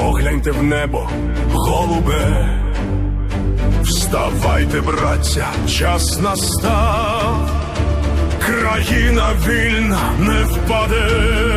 погляньте в небо, голубе. Вставайте, браття, час настав, країна вільна не впаде.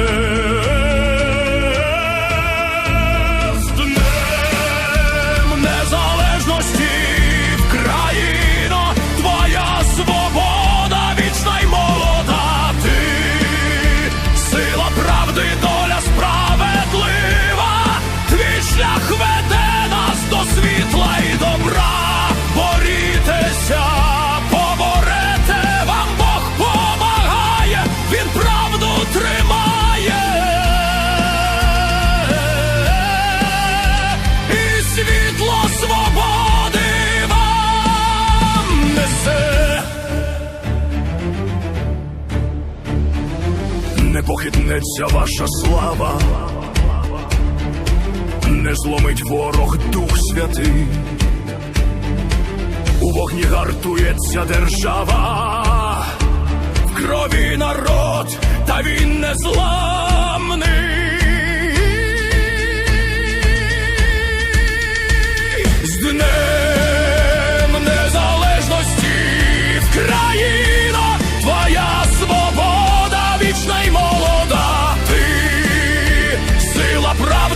Похитнеться ваша слава, не зломить ворог дух святий. У вогні гартується держава, в крові народ, та він незламний.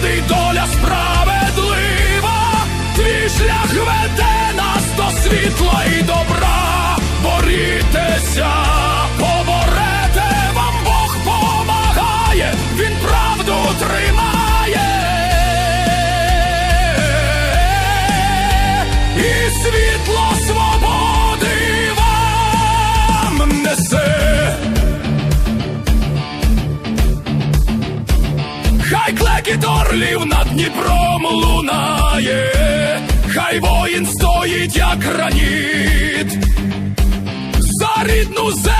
Сила доля справедлива. Твій шлях веде нас до світла і добра. Борітеся, Хай клекіт орлів над Дніпром лунає, хай воїн стоїть, як граніт, за рідну землю